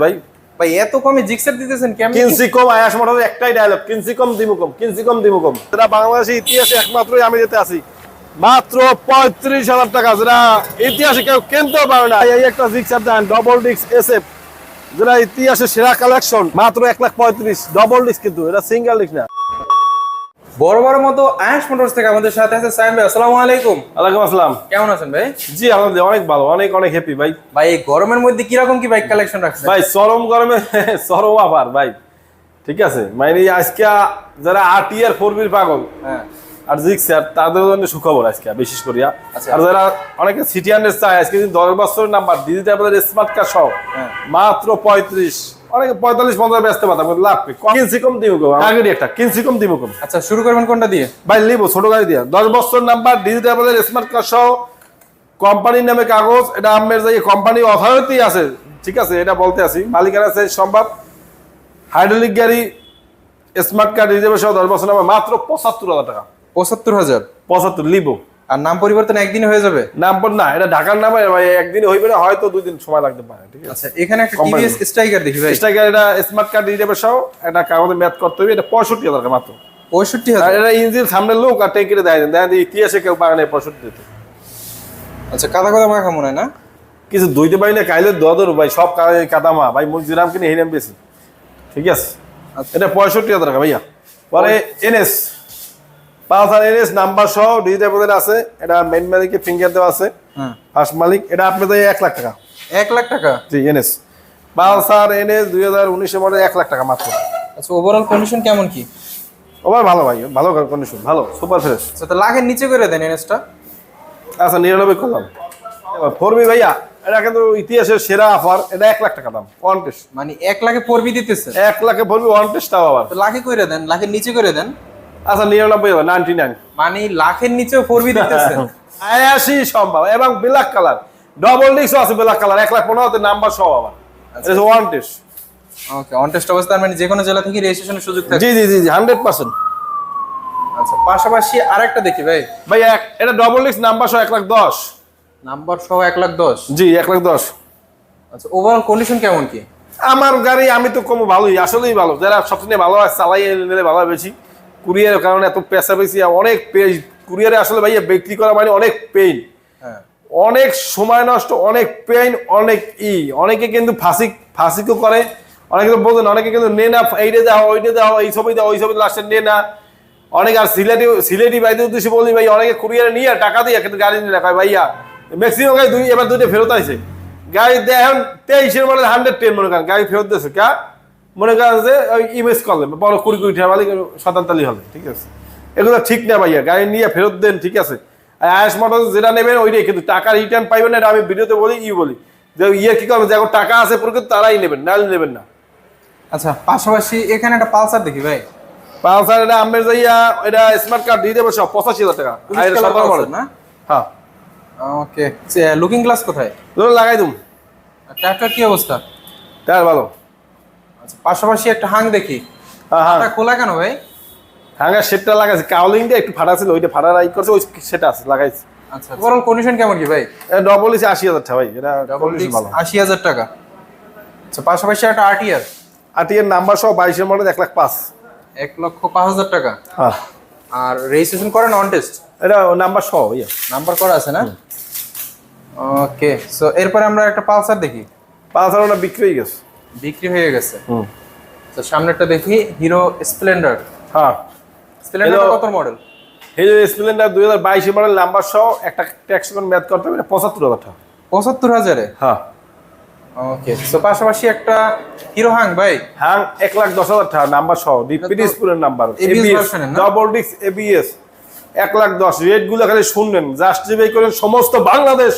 ভাই ভাই এত কমে জিক্সার দিতেছেন কেমন কিনসি কম আয়াস মোটর একটাই ডায়লগ কিনসি কম দিমু কম কিনসি কম দিমু কম। যেটা বাংলাদেশের ইতিহাসে একমাত্রই আমি যেতে আছি। মাত্র পঁয়ত্রিশ হাজার টাকা যেটা ইতিহাসে কেউ কিনতেও পারে না। এই একটা Gixxer then double disc SF যেটা ইতিহাসে সেরা কালেকশন মাত্র এক লাখ পঁয়ত্রিশ ডবল ডিস্ক কিন্তু এটা সিঙ্গেল ডিস্ক না। বড় বড় মতো আয়াস মোটরস থেকে আমাদের সাথে আছে সাইম ভাই আসসালামু আলাইকুম। ওয়ালাইকুম আসসালাম। কেমন আছেন ভাই? জি আলহামদুলিল্লাহ অনেক ভালো অনেক অনেক হ্যাপি ভাই। ভাই এই গরমের মধ্যে কীরকম কি বাইক কালেকশন রাখছেন? ভাই চরম গরমে চরম আবার ভাই। ঠিক আছে? মানে আজকে যারা আট ইয়ার ফোর বিল পাগল হ্যাঁ। আর জিক্সার তাদের জন্য সুখবর আজকে বিশেষ করিয়া আচ্ছা। আর যারা অনেকে সিটি হান্ড্রেড চায় আজকে দশ বছরের নাম্বার ডিজিটাল স্মার্ট কার্ড সহ হ্যাঁ। মাত্র পঁয়ত্রিশ অনেকে পঁয়তাল্লিশ পঞ্চাশ ব্যস্ত পাতাম লাভ কি? কিনসি কম দিব কম আগেরই একটা কিনসি কম দিব কম। আচ্ছা শুরু করবেন কোনটা দিয়ে? ভাই লিবো ছোট গাড়ি দিয়া। দশ বছর নাম্বার ডিজিটাল স্মার্ট কার্ড সহ কোম্পানির নামে কাগজ এটা আমের যে কোম্পানি অথরিটি আছে ঠিক আছে এটা বলতে আছি। মালিকানা আছে সম্ভব। হাইড্রোলিক গাড়ি স্মার্ট কার্ড রিজার্ভে সহ দশ বছর নাম্বার মাত্র পঁচাত্তর হাজার টাকা। পঁচাত্তর হাজার? পঁচাত্তর লিবো আর নাম পরিবর্তন একদিন হয়ে যাবে? নাম্বার না এটা ঢাকার নামে ভাই একদিন হইবে না হয়তো দুই দিন সময় লাগতে পারে ঠিক আছে? আচ্ছা এখানে একটা। টিভিএস স্ট্রাইকার দেখি ভাই। স্ট্রাইকার এটা স্মার্ট কার্ড রিজার্ভে সহ এটা কাগজে ম্যাথ করতে হবে এটা পঁয়ষট্টি হাজার মাত্র। পঁয়ষট্টি আর হাজার এটা ইঞ্জিন সামনে লোক আর টেকিরে দেয় দেন দেয় ইতিহাসে কেউ না পঁয়ষট্টি দিতে আচ্ছা কাদা কাদা মাখা মনে হয় না? কিছু ধুইতে পারি না কাইলে দর ভাই সব কাগজ কাদামা ভাই মুখ জিরাম কিনে হিরাম বেশি ঠিক আছে? আচ্ছা। এটা পঁয়ষট্টি হাজার টাকা ভাইয়া। পরে এনএস। পাঁচ হাজার এনএস নাম্বার সহ ডিজিটাল আছে। এটা মেন মালিকের ফিঙ্গার দেওয়া আছে। হ্যাঁ। ফার্স্ট মালিক এটা আপনাদের এক লাখ টাকা। এক লাখ টাকা? জি এনএস। পালসার এনএস দুই হাজার উনিশের মডেল এক লাখ টাকা মাত্র। আচ্ছা ওভারঅল কন্ডিশন কেমন কি? ওভার ভালো ভাই ভালো কন্ডিশন ভালো সুপার ফ্রেশ আচ্ছা লাখের নিচে করে দেন এনএসটা। আচ্ছা নিরানব্বই করলাম। ফোরবি ভাইয়া এটা কিন্তু ইতিহাসের সেরা অফার এটা এক লাখ টাকা দাম ওয়ান টেস্ট মানে এক লাখে পড়বি দিতেছে। এক লাখে ওয়ান টেস্টটাও আবার। লাখে করে দেন লাখের নিচে করে দেন। আচ্ছা নিরানব্বই হবে নাইনটি নাইন মানে লাখের নিচেও পড়বি দিতেছে আয়াসি সম্ভব। এবং ব্ল্যাক কালার ডবল ডিস্কও আছে ব্ল্যাক কালার এক লাখ পনেরোতে নাম্বার সহ আবার। One test okay on test অবস্থার মানে যে কোনো জেলা থেকে রেজিস্ট্রেশনের সুযোগ থাকে। জি জি জি জি হান্ড্রেড পার্সেন্ট আচ্ছা পাশাপাশি আরেকটা দেখি ভাই। ভাই এক এটা ডবল ডিস্ক নাম্বার সহ এক লাখ দশ। নাম্বার সহ এক লাখ দশ। জি এক লাখ দশ। আচ্ছা ওভারঅল কন্ডিশন কেমন কি? আমার গাড়ি আমি তো কম ভালোই আসলেই ভালো। যারা সবসময় ভালো চালাই নিলে ভালো হয় বেশি। কুরিয়ারের কারণে এত পেশা বেশি অনেক কুরিয়ারে আসলে ভাইয়া বিক্রি করা মানে অনেক পেইন হ্যাঁ। অনেক সময় নষ্ট অনেক পেইন অনেক ই। অনেকে কিন্তু ফাঁসি ফাঁসিকও করে। অনেকে তো বোঝেন অনেকে কিন্তু নে না এইটা দাও ওইটা দাও এই ছবি দেওয়া ওই ছবি লাস্টে নে না। অনেক আর সিলেটি সিলেটি বাইদের উদ্দেশ্যে বলি ভাই অনেকে কুরিয়ারে নিয়ে টাকা দিয়ে কিন্তু গাড়ি নিয়ে রাখায় ভাইয়া ম্যাক্সিমাম গাড়ি দুই এবার দুইটা ফেরত আইছে। গাড়ি দেয় এখন তেইশের মানে হান্ড্রেড টেন মনে করেন গাড়ি ফেরত দিয়েছে। কা? মনে করেন যে ওই ইমেজ করলেন বড় কুড়ি কুড়ি টাকা মালিক শতান্তালি হবে ঠিক আছে? এগুলো ঠিক না ভাইয়া গাড়ি নিয়ে ফেরত দেন ঠিক আছে? আর আয়াস যেটা নেবেন ওইটাই কিন্তু টাকা রিটার্ন পাইবেন না এটা আমি ভিডিওতে বলি ই বলি। যে ইয়ে কি করবেন যে এখন টাকা আছে প্রকৃত তারাই নেবেন নাহলে নেবেন না। আচ্ছা পাশাপাশি এখানে একটা পালসার দেখি ভাই। পালসার এটা আমের যাইয়া এটা স্মার্ট কার্ড দিয়ে দেবো সব পঁচাশি হাজার টাকা। না? হ্যাঁ। ওকে লুকিং গ্লাস কোথায়? লাগাই দুম। ট্র্যাক্টর কি অবস্থা? তার ভালো। পাশাপাশি একটা হাং দেখি। হ্যাঁ হ্যাঁ। এটা খোলা কেন ভাই? হ্যাঙ্গার সেটটা লাগাইছে। কাউলিংটা একটু ফাটা ছিল ওইটা ফাটা রাই করছে ওই সেটা আছে লাগাইছে। আচ্ছা ওভারঅল কন্ডিশন কেমন কি ভাই? ডবল ইসে আশি হাজার টাকা ভাই এটা condition ভালো। আশি হাজার টাকা। আচ্ছা পাশাপাশি একটা আরটিআর আর টিয়ের নাম্বার সহ বাইশের মডেল এক লাখ পাঁচ। এক লক্ষ পাঁচ হাজার টাকা। হ্যাঁ। আর রেজিস্ট্রেশন করেন অন টেস্ট এটা নাম্বার সহ ইয়ে। নাম্বার করা আছে না? ওকে সো এরপরে আমরা একটা পালসার দেখি। হাজার ওটা বিক্রি হয়ে গেছে। বিক্রি হয়ে গেছে। হুম। তো সামনেরটা দেখি হিরো স্প্লেন্ডার হ্যাঁ। স্প্লেন্ডার কত মডেল যে স্প্লেন্ডার দুই হাজার বাইশের মডেল নাম্বার সহ একটা ট্যাক্স ম্যাথ করতে হবে পঁচাত্তর হাজার টাকা। পঁচাত্তর হাজারে? হ্যাঁ। ওকে তো পাশাপাশি একটা হিরো হাং ভাই। হাং এক লাখ দশ হাজার টাকা নাম্বার সহ পিডিসপুরের নাম্বার? ডবল ডিক্স এবিএস এক লাখ দশ রেটগুলো খালি শুনবেন জাস্টিফাই করেন সমস্ত বাংলাদেশ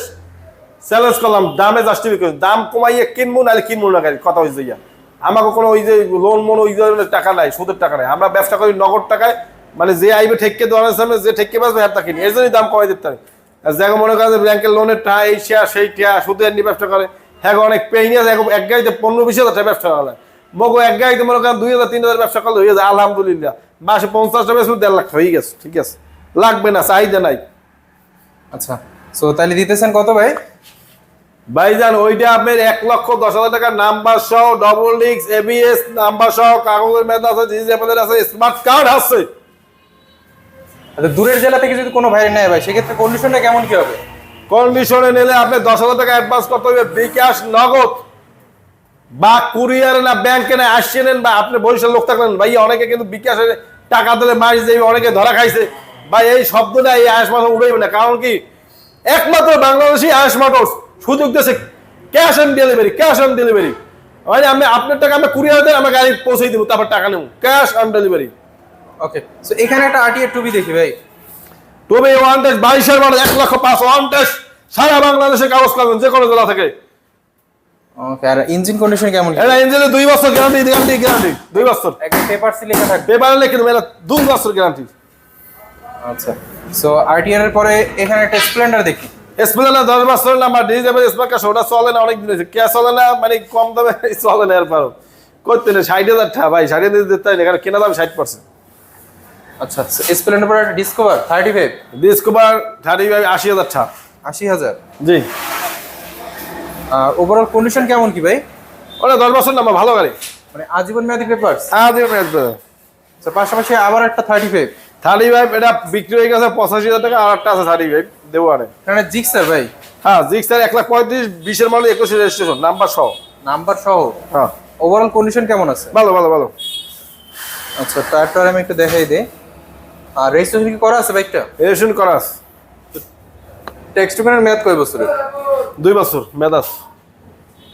চ্যালেঞ্জ করলাম, দামে করেন দাম কমাইয়ে কিনবো, নাহলে কিনবো না গাড়ি কথা হয়েছে ইয়া আমাকে কোনো ওই যে লোন মোন ওই ধরনের টাকা নাই, সুদের টাকা নাই। আমরা ব্যবসা করি নগদ টাকায় মানে যে আইবে ঠেককে দোকানের সামনে যে ঠেককে বাসবে হ্যাঁ তা কিনি। এর জন্যই দাম কমাই দিতে পারি যাকে মনে করেন ব্যাংকের লোনের টা এই শেয়ার সেই টিয়া সুদের নিয়ে ব্যবসা করে হ্যাঁ অনেক পেইন আছে। এক- গাড়িতে পনেরো বিশ হাজার টাকা ব্যবসা করা মগো এক গাড়িতে মনে করেন দুই হাজার, তিন হাজার ব্যবসা করলে হয়ে যায়। আলহামদুলিল্লাহ। মাসে পঞ্চাশটা বেশ দেড় লাখ। হয়ে গেছে, ঠিক আছে। লাগবে না, চাহিদা নাই। আচ্ছা। সো তাহলে দিতেছেন কত ভাই? ভাইজান ওইটা আপনার এক লক্ষ দশ হাজার টাকা নাম্বার সহ ডবল ডিক্স এবিএস নাম্বার সহ কাগজের মেয়াদ আছে ডিজিটাল আছে স্মার্ট কার্ড আছে। আচ্ছা দূরের জেলা থেকে যদি কোনো ভাই নেয় ভাই সেক্ষেত্রে কন্ডিশনটা কেমন কি হবে? কন্ডিশনে নিলে আপনি দশ হাজার টাকা অ্যাডভান্স করতে হবে বিকাশ নগদ। বা কুরিয়ারে না ব্যাংকে না আসছে নেন বা আপনি বরিশাল লোক থাকলেন ভাই অনেকে কিন্তু বিকাশে টাকা দিলে মাস দেবে অনেকে ধরা খাইছে। ভাই এই শব্দটা এই আয়স মাস উড়াইবে না কারণ কি একমাত্র বাংলাদেশি আয়স মোটরস। সুযোগ দিয়েছে cash on delivery cash on delivery. মানে আমি আপনার টাকা আমি কুরিয়ার দেন আমি গাড়ি পৌঁছে দেবো তারপর টাকা নেব। Cash on delivery. Okay so এখানে একটা আরটিআর টুবি দেখি ভাই। তবে ওয়ান টেস্ট বাইশের মানে এক লক্ষ পাঁচ ওয়ান টেস্ট সারা বাংলাদেশে কাগজ পাবেন যে কোনো জেলা থেকে। ওকে আর ইঞ্জিন কন্ডিশন কেমন? কি এটা ইঞ্জিনে দুই বছর গ্যারান্টি গ্যারান্টি গ্যারান্টি দুই বছর। একটা পেপার লেখা থাকবে। পেপারে লিখে এটা দুই বছর গ্যারান্টি আচ্ছা। সো আরটিআর এর পরে এখানে একটা স্প্লেন্ডার দেখি। স্প্লেন্ডার দশ বছর নাম্বার ডিজিটাল স্মার্ট কার্ড ওটা চলে না অনেক দিন হয়েছে। কে চলে না মানে কম দামে চলে না এরপর করতে না ষাট হাজার টাকা ভাই ষাট হাজার দিতে না কারণ কেনা দাম ষাট পার্সেন্ট আচ্ছা স্প্লেন্ডার পরে একটা Discover thirty five Discover thirty five আশি হাজার টাকা। আশি হাজার। জি। আর ওভারঅল কন্ডিশন কেমন কি ভাই? ওটা দশ বছর নাম্বার ভালো গাড়ি। মানে আজীবন মেয়াদি পেপারস আজ আচ্ছা পাশাপাশি আবার একটা থার্টি ফাইভ থার্টি ফাইভ এটা বিক্রি হয়ে গেছে পঁচাশি হাজার টাকা আর একটা আছে থার্টি ফাইভ আরে এখানে জিক্সার ভাই? হ্যাঁ জিক্সার এক লাখ পঁয়ত্রিশ বিশের মাল একুশে রেজিস্ট্রেশন নাম্বার সহ। নাম্বার সহ? হ্যাঁ। ওভারঅল কন্ডিশন কেমন আছে? ভালো ভালো ভালো। আচ্ছা টায়ারটা আমি একটু দেখাই দিই। আর রেজিস্ট্রেশন কি করা আছে বাইকটা রেজিস্ট্রেশন করা আছে। টেক্সট টোকেনের মেয়াদ কয় বছরের? দুই বছর মেদাস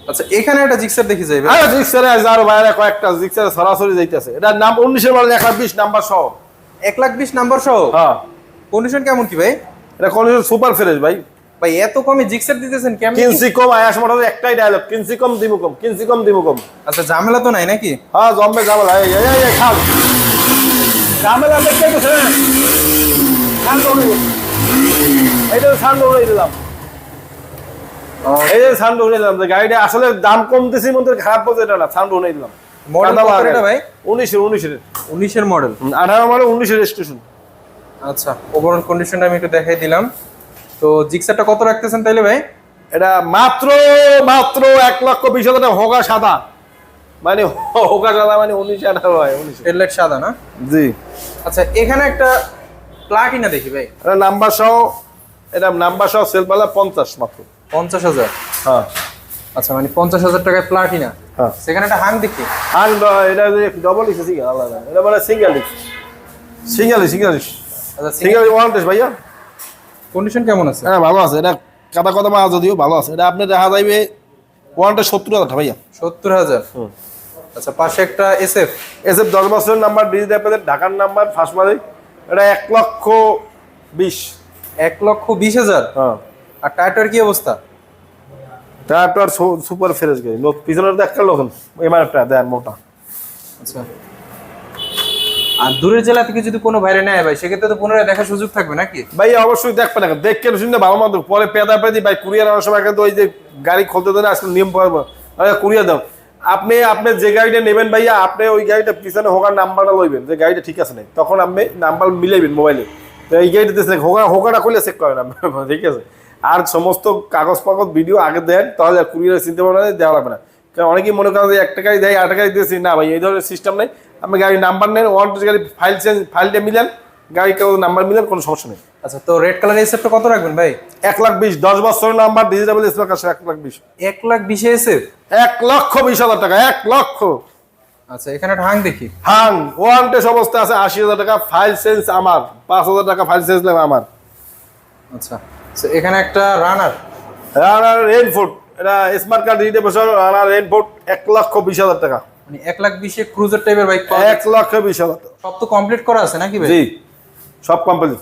আচ্ছা এখানে একটা জিক্সার দেখি যাইবে আরে জিক্সারে আছে আরও বাইরে কয়েকটা জিক্সারে সরাসরি যাইতেছে। এটার নাম উনিশের মাল এক লাখ বিশ নাম্বার সহ। এক লাখ বিশ নাম্বার সহ হ্যাঁ। কন্ডিশন কেমন কি ভাই? এটা কন্ডিশন সুপার ফ্রেশ ভাই। ভাই এত কমে জিক্সার দিতেছেন কেমন কিনসি কম আয়াস মোটর একটাই ডায়লগ কিনসি কম দিমু কম কিনসি কম দিমু কম। আচ্ছা ঝামেলা তো নাই নাকি? হ্যাঁ জম্বে ঝামেলা এই এই এই, খাল ঝামেলা দেখতে তো ছেড়ে হয়ে গেছে। এইটা শান্ত হয়ে দিলাম। এই যে সাউন্ড উড়ে দিলাম গাড়িটা আসলে দাম কমতেছে মধ্যে খারাপ বলতে এটা না সাউন্ড উড়ে দিলাম। এটা ভাই? উনিশের উনিশের। উনিশের মডেল আঠারো মানে উনিশের রেজিস্ট্রেশন আচ্ছা ওভারঅল কন্ডিশনটা আমি একটু দেখাই দিলাম। তো জিক্সারটা কত রাখতেছেন তাইলে ভাই? এটা মাত্র মাত্র এক লক্ষ বিশ হাজার টাকা হোগা সাদা। মানে হোগা সাদা মানে উনিশ আঠারো হয় উনিশ। হেডলাইট সাদা না? জি। আচ্ছা এখানে একটা প্লাটিনা দেখি ভাই। এটা নাম্বার সহ এটা নাম্বার সহ সেলপালা পঞ্চাশ মাত্র। পঞ্চাশ হাজার? হ্যাঁ। আচ্ছা মানে পঞ্চাশ হাজার টাকায় প্লাটিনা সেখানে একটা হাং দেখি। আর ড- এটা যে ডবল ইসে সিঙ্গেল আলাদা। এটা মানে single is single is single is আচ্ছা সিঙ্গেল ওয়ান ভাইয়া। কন্ডিশন কেমন আছে? হ্যাঁ ভালো আছে। এটা কাদা কথা মা যদিও ভালো আছে। এটা আপনি দেখা যাইবে ওয়ানটা সত্তর হাজার ভাইয়া। সত্তর হাজার। আচ্ছা পাশে একটা এসএফ এস এফ দশ বছরের নাম্বার ডিজিটাল আপনাদের ঢাকার নাম্বার ফার্স্ট মারে এটা এক লক্ষ বিশ। এক লক্ষ বিশ হাজার? হ্যাঁ। আর টায়ারটার কি অবস্থা? তারপর সুপার ফ্রেশ গাড়ি লোক পিছনের একটা লোক এমআরটা দেন মোটা। আচ্ছা। আর দূরের জেলা থেকে যদি কোনো বাইরে নেয় ভাই সেক্ষেত্রে তো পুনরায় দেখার সুযোগ থাকবে নাকি? ভাই অবশ্যই দেখবে না। দেখে শুনে ভালো মতো পরে পেদা পেদি ভাই কুরিয়ার আনার সময় কিন্তু ওই যে গাড়ি খুলতে দেন আজকে নিয়ম পারব কুরিয়ার দাও। আপনি আপনি যে গাড়িটা নেবেন ভাইয়া আপনি ওই গাড়িটা পিছনে হোকার নাম্বারটা লইবেন যে গাড়িটা ঠিক আছে নাই। তখন আপনি নাম্বার মিলাইবেন মোবাইলে। তো এই গাড়িটাতে চেক হোকা হোকাটা খুলে চেক করেন আপনি। ঠিক আছে? আর সমস্ত কাগজ পাগজ ভিডিও আগে দেন তাহলে কুরিয়ার চিন্তা ভাবনা দেওয়া লাগবে না। কারণ অনেকেই মনে করেন যে একটা গাড়ি দেয় আটটা গাড়ি দিয়েছি। না ভাই এই ধরনের সিস্টেম নেই। আপনি গাড়ির নাম্বার নেন ওয়ান টু গাড়ি ফাইল চেঞ্জ ফাইলটা মিলান গাড়ি কেউ নাম্বার মিলান কোনো সমস্যা নেই। আচ্ছা তো রেড কালার এসএফটা কত রাখবেন ভাই? এক লাখ বিশ দশ বছরের নাম্বার ডিজিটাল স্মার্ট কাছে এক লাখ বিশ। এক লাখ বিশে এসএফ এক লক্ষ বিশ হাজার টাকা এক লক্ষ। আচ্ছা এখানে একটা হাং দেখি। হাং ওয়ান টেস্ট অবস্থা আছে আশি হাজার টাকা ফাইল চেঞ্জ আমার পাঁচ হাজার টাকা ফাইল চেঞ্জ লাগবে আমার। আচ্ছা। এখানে একটা রানার রানার রেইনফোর্ট এটা স্মার্ট কার্ড দিতে বছর রানার রেইনফোর্ট এক লক্ষ বিশ হাজার টাকা। মানে এক লাখ বিশে ক্রুজার টাইপের বাইক এক লক্ষ বিশ হাজার সব তো কমপ্লিট করা আছে নাকি ভাই? জি সব কোম্পানি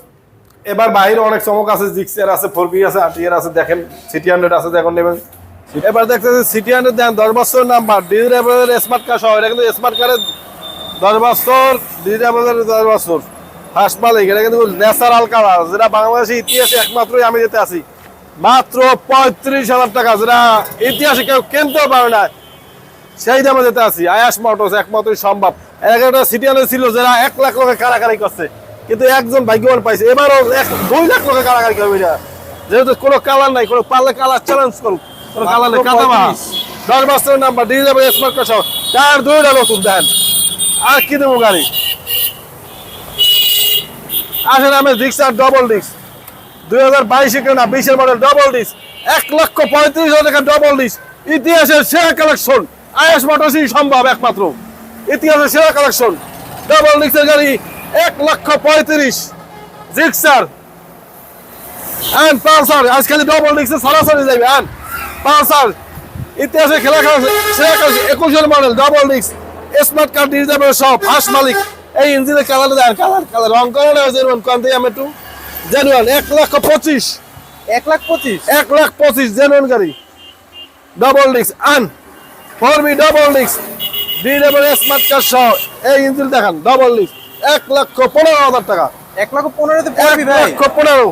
এবার বাইরে অনেক চমক আছে জিক্সের আছে ফোর বি আছে আটিয়ার আছে দেখেন সিটি হান্ড্রেড আছে দেখুন নেবেন এবার দেখতেছি সিটি হান্ড্রেড দেন দশ বছরের নাম্বার ডিজিটাল স্মার্ট কার্ড সহ এটা কিন্তু স্মার্ট কার্ডের দশ বছর ডিজিটাল দশ বছর। ফার্স্ট মালিক এটা কিন্তু ন্যাচারাল কালার যেটা বাংলাদেশের ইতিহাসে একমাত্রই আমি যেতে আছি। মাত্র পঁয়ত্রিশ হাজার টাকা যেটা ইতিহাসে কেউ কিনতেও পারে না। সেই দামে যেতে আছি। আয়াস মোটরস একমাত্রই সম্ভব। ছিল যারা এক লাখ লোকে কারাকারি করছে। কিন্তু একজন ভাগ্যবান পাইছে। এবারও এক দুই লাখ লোকে কারাকারি করবে এটা। যেহেতু কোনো কালার নাই কোনো পারলে কালার চ্যালেঞ্জ করুক। কোনো কালার নেই মাত্র কাদা মা 35 দশ বছরের নাম্বার যাবে স্মার্ট কার সহ। টায়ার দুইটা নতুন দেন। আর কি দেবো গাড়ি? আসেন আমি ডিক্স আর ডবল ডিক্স দুই হাজার বাইশে কেনা বিশের মডেল ডবল ডিস্ক এক লক্ষ পঁয়ত্রিশ হাজার টাকা ডবল ডিক্স ইতিহাসের সেরা কালেকশন আইএস মোটরসই সম্ভব একমাত্র। ইতিহাসের সেরা কালেকশন ডবল ডিক্সের গাড়ি এক লক্ষ পঁয়ত্রিশ। জিক্সার অ্যান্ড পালসার, আজ খালি ডবল ডিক্সে সরাসরি যাবে অ্যান্ড পালসার ইতিহাসে খেলা খেলা, সেরা খেলা, একুশের মডেল ডবল ডিক্স স্মার্ট কার্ড যাবে সব ফার্স্ট মালিক। এই ইঞ্জিনের কালার দেন কালার কালার রং করে নেওয়া যেমন কান্তি আমি একটু জেনুয়ান এক লক্ষ পঁচিশ। এক লাখ পঁচিশ? এক লাখ পঁচিশ জেনুয়ান গাড়ি। ডবল ডিক্স আন ফোর বি ডবল ডিক্স ডি ডাবল স্মার্ট কার্ড সহ। এই ইঞ্জিন দেখান ডবল ডিক্স এক লক্ষ পনেরো হাজার টাকা। এক লক্ষ পনেরোতে এক লক্ষ পনেরো।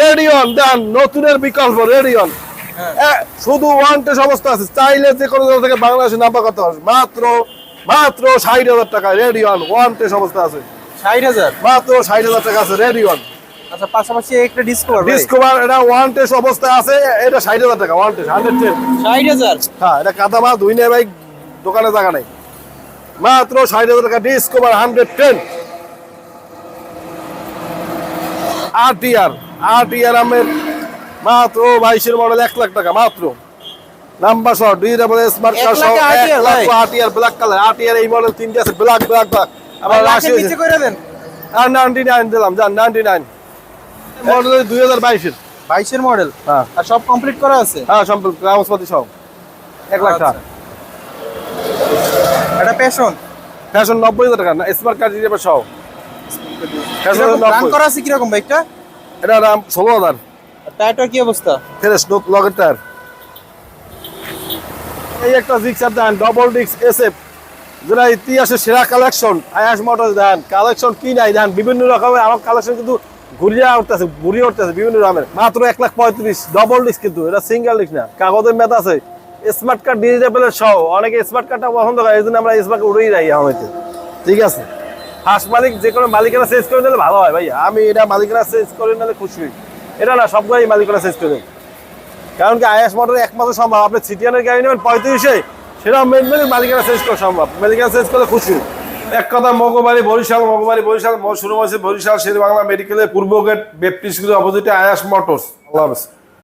রেডিয়ন দেন নতুনের বিকল্প রেডিয়ন হ্যাঁ। শুধু ওয়ান টেস অবস্থা আছে চাইলে যে কোনো জায়গা থেকে বাংলাদেশে নাম্বার করতে পারবে মাত্র মাত্র ষাট হাজার টাকা রেডিয়ন ওয়ান ওয়ান টেস অবস্থা আছে। ষাট হাজার? মাত্র ষাট হাজার টাকা আছে রেডিয়ন আচ্ছা পাশাপাশি একটা ডিসকভার ডিসকভার এটা ওয়ান টেস অবস্থায় আছে এটা ষাট হাজার টাকা ওয়ান টেস হান্ড্রেড টেন ষাট হাজার? হ্যাঁ এটা কাদা মাছ ধুই নেই ভাই দোকানে জায়গা নেই। মাত্র ষাট হাজার টাকা Discover hundred ten R TR R TR আমের মাত্র বাইশের মডেল এক লাখ টাকা মাত্র। নাম্বার সহ দুই ডাবল স্মার্ট সহ? আরটিআর ব্ল্যাক কালার আরটিআর এই মডেল তিনটে আছে ব্ল্যাক ব্ল্যাক ব্ল্যাক আবার রাশি নিচে করে দেন। আর নাইনটি নাইন দিলাম যান নাইনটি নাইন মডেল দুই হাজার বাইশের। বাইশের মডেল হ্যাঁ। আর সব কমপ্লিট করা আছে? হ্যাঁ এক লাখ টাকা। আচ্ছা। এটা প্যাশন ফ্যাশন নব্বই হাজার টাকা স্মার্ট কার্ড দিয়ে সহ ফ্যাশন রান করা আছে বাইকটা এটা ষোলো হাজার। টায়ারটার কি অবস্থা? ফ্রেশ লোক লগের টায়ার এই একটা জিক্সার দেন ডবল ডিক্স এসএফ যেটা ইতিহাসের সেরা কালেকশন আয়াস মোটর দেন কালেকশন কি নাই দেন, বিভিন্ন রকমের আমার কালেকশন কিন্তু ঘুরিয়ে উঠতেছে ঘুরিয়ে উঠতেছে বিভিন্ন রকমের। মাত্র এক লাখ পঁয়ত্রিশ ডবল ডিস্ক কিন্তু, এটা সিঙ্গেল ডিস্ক না, কাগজের মেধা আছে। স্মার্ট কার্ড ডিজিটাল সহ, অনেকে স্মার্ট কার্ডটা পছন্দ করে এই জন্য আমরা স্মার্ট কার্ড উড়েই যাই আমাকে ঠিক আছে? ফার্স্ট মালিক যে কোনো মালিকেরা চেঞ্জ করে নিলে ভালো হয় ভাই আমি এটা মালিকেরা চেঞ্জ করে নিলে খুশি এটা না সব গাড়ি মালিকেরা চেঞ্জ করে দেয়। কারণ কি আইএস মোটর একমাত্র সম্ভব। আপনি সিটিয়ানের গাড়ি নেবেন পঁয়ত্রিশে, সেটা মেন মেন মালিকানা চেঞ্জ করা সম্ভব। মালিকানা চেঞ্জ করলে খুশি। এক কথা মগবাড়ি, বরিশাল মগবাড়ি, বরিশাল শুরু হয়েছে বরিশাল শের বাংলা মেডিকেলের পূর্ব গেট বেপ্টিস অপোজিটে আয়াস মোটরস। আল্লাহ হাফেজ।